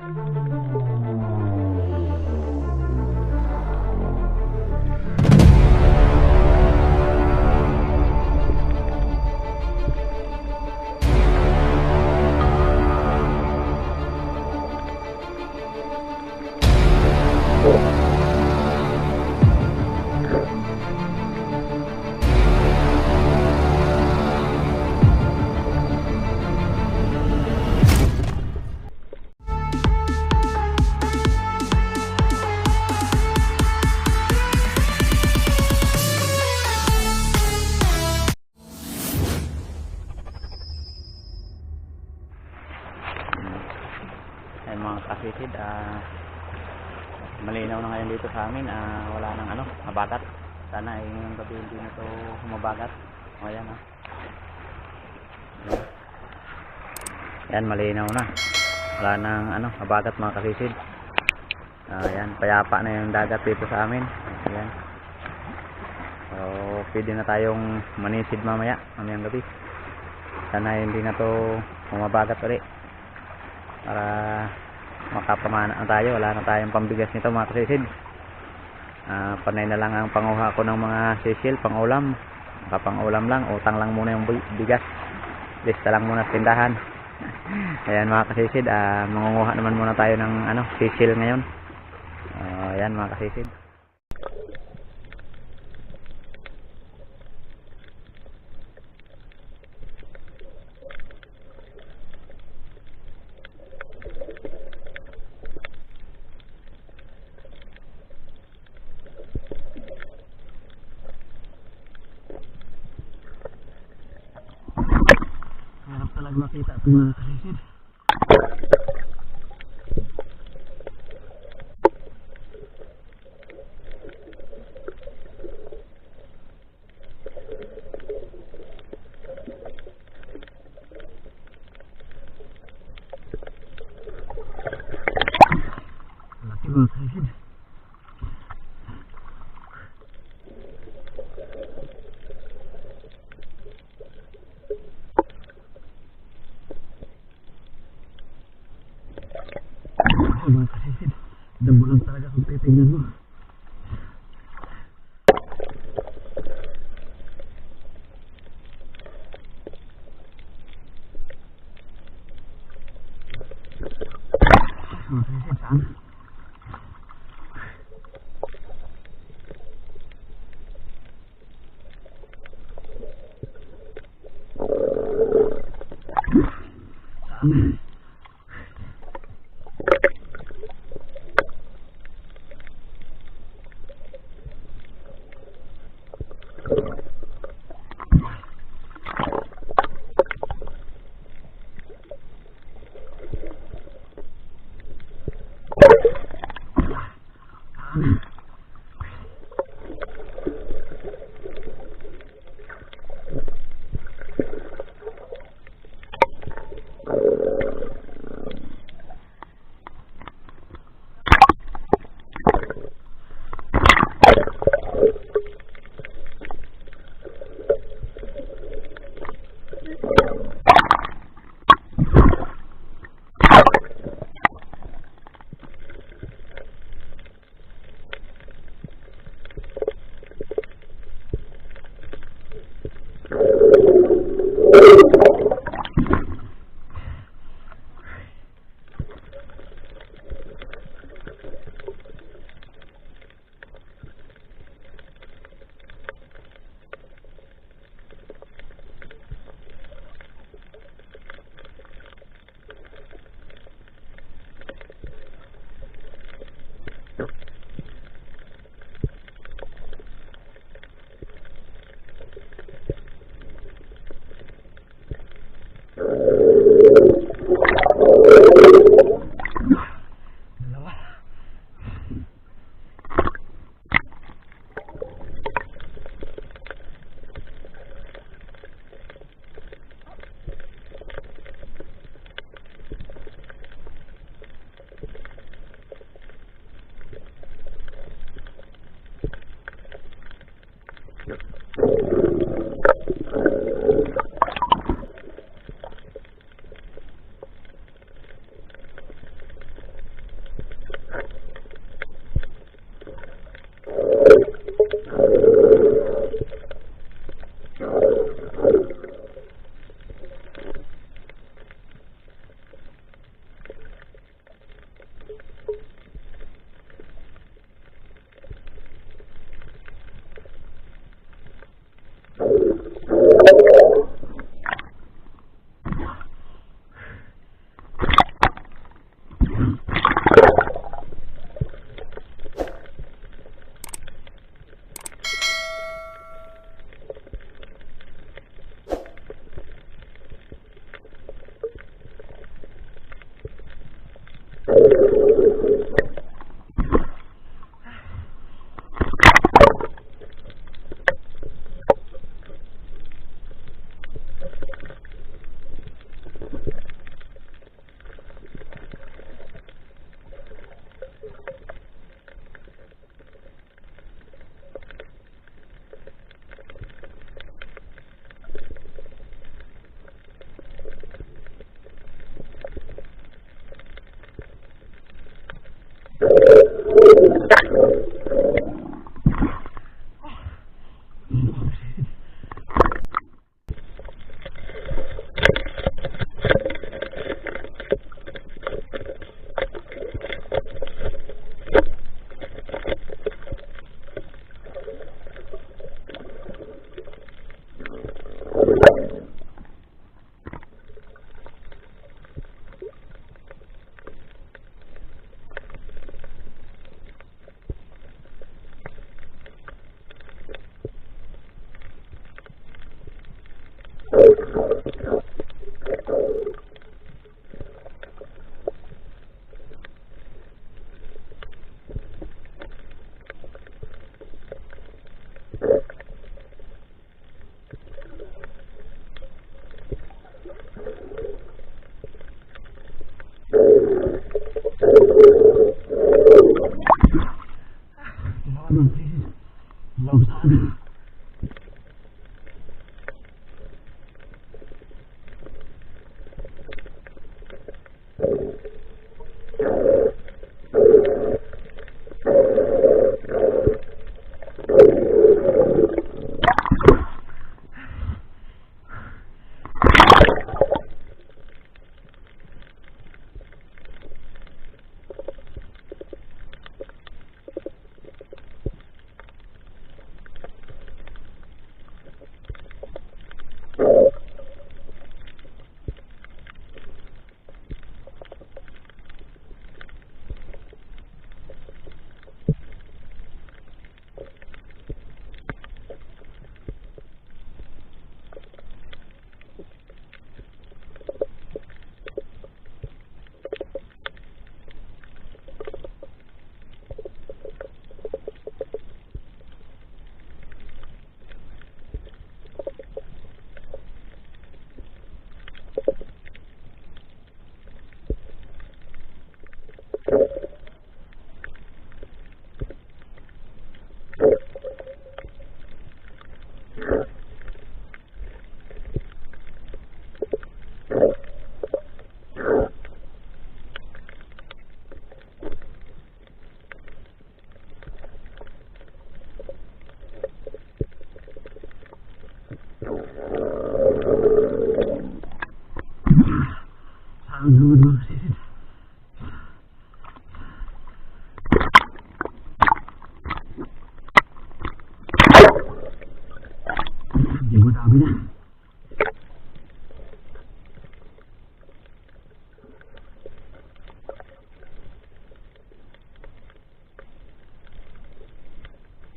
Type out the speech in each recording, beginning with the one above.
Ayan ah wala nang ano, mabagat. Sana ay ngayong gabi hindi na to mabagat. O ayan ah. Ayan. Ayan, malinaw na. Wala nang ano, mabagat mga kasisid. Ah, ayan, payapa na yung dagat dito sa amin. Ayan. So, pwede na tayong manisid mamaya, mamayang gabi. Sana hindi na to bumabagat ulit para makapamana na tayo wala na tayong pambigas nito mga kasisid Ah, panay na lang ang panguha ko ng mga sisil pangulam. Makapangulam lang utang lang muna yung bi- bigas. Lista lang muna sa tindahan. Ayan mga kasisid. Ah, mangunguha naman muna tayo ng ano sisil ngayon. Ah, ayan mga kasisid Harap talaga makita ito mga kasisid. complete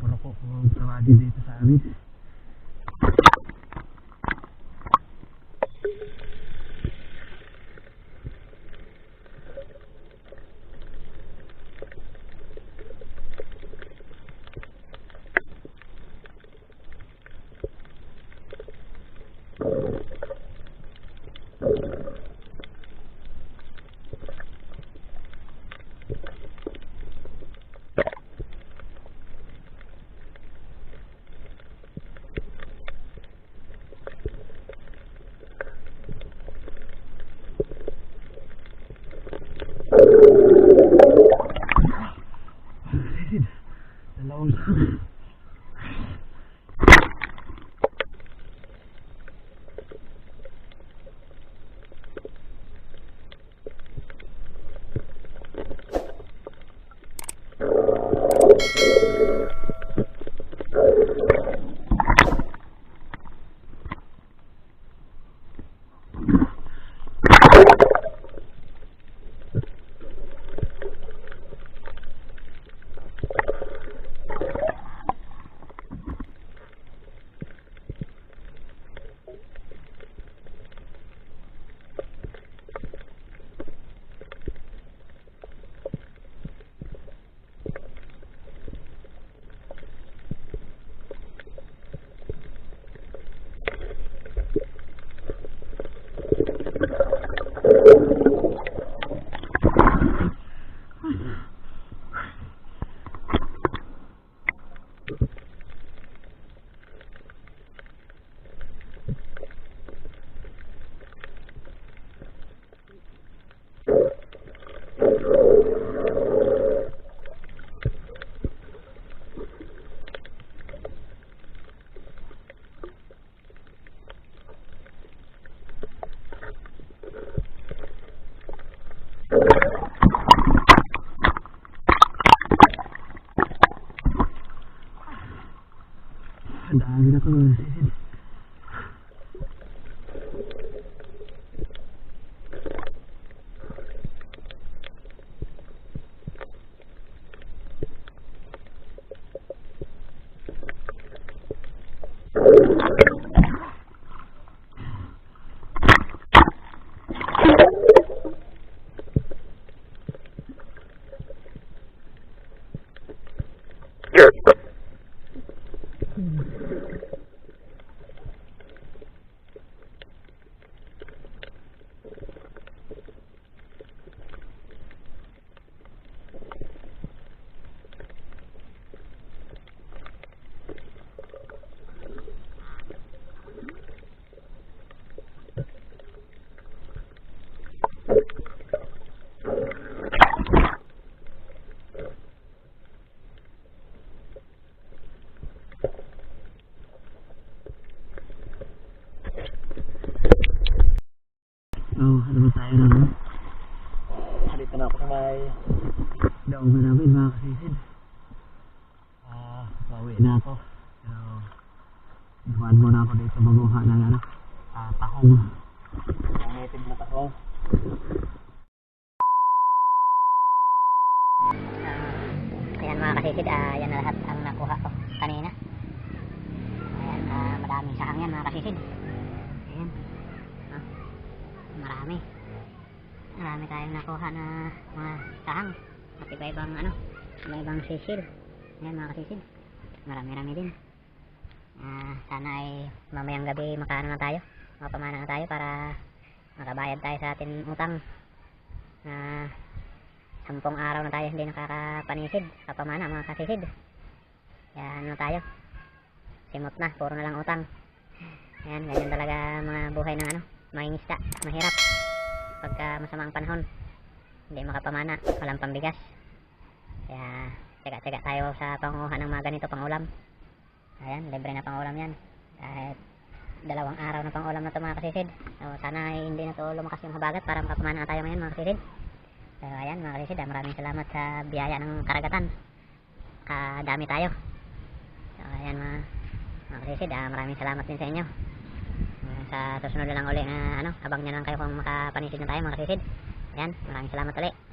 Puro ko kung tawagin dito sa amin. Ang dami na ito mga kalisid. Oh, ano ba tayo na no? Dito na ako sa may daungan namin mga kasisid. Ah, bawi na ako. Pero, dumaan muna ako dito maguha ng ano, ah, tahong. Ang native na tahong. Mga kasisid, ah, yan lahat ang nakuha ko kanina. Ayan, ah, maraming sahang yan mga kasisid. Ayan. Ah, marami. Marami tayong nakuha na mga sahang. At iba-ibang ano, iba-ibang sisil. Ayan mga kasisid. Marami-rami din. Ah, sana ay mamayang gabi makaano na tayo. Mapamana na tayo para makabayad tayo sa ating utang. Na sampung araw na tayo hindi nakakapanisid. Sa pamana mga kasisid. Kaya ano tayo. Simot na puro na lang utang. Ayan ganyan talaga mga buhay ng ano mangingisda mahirap pagka masamang panahon. Hindi makapamana walang pambigas. Kaya tsaga tsaga tayo sa panguha ng mga ganito pang ulam Ayan, libre na pang ulam yan. Kahit dalawang araw na pang ulam na to mga kasisid. So, sana hindi na to lumakas yung habagat para makakumain na tayo ngayon mga kasisid. So, ayan mga kasisid, ah, maraming salamat sa biyaya ng karagatan. Kadami tayo. So, ayan mga, mga kasisid, ah, maraming salamat din sa inyo. Sa susunod lang uli na ano, abang nyo lang kayo kung makapanisid na tayo mga kasisid. Ayan, maraming salamat ulit.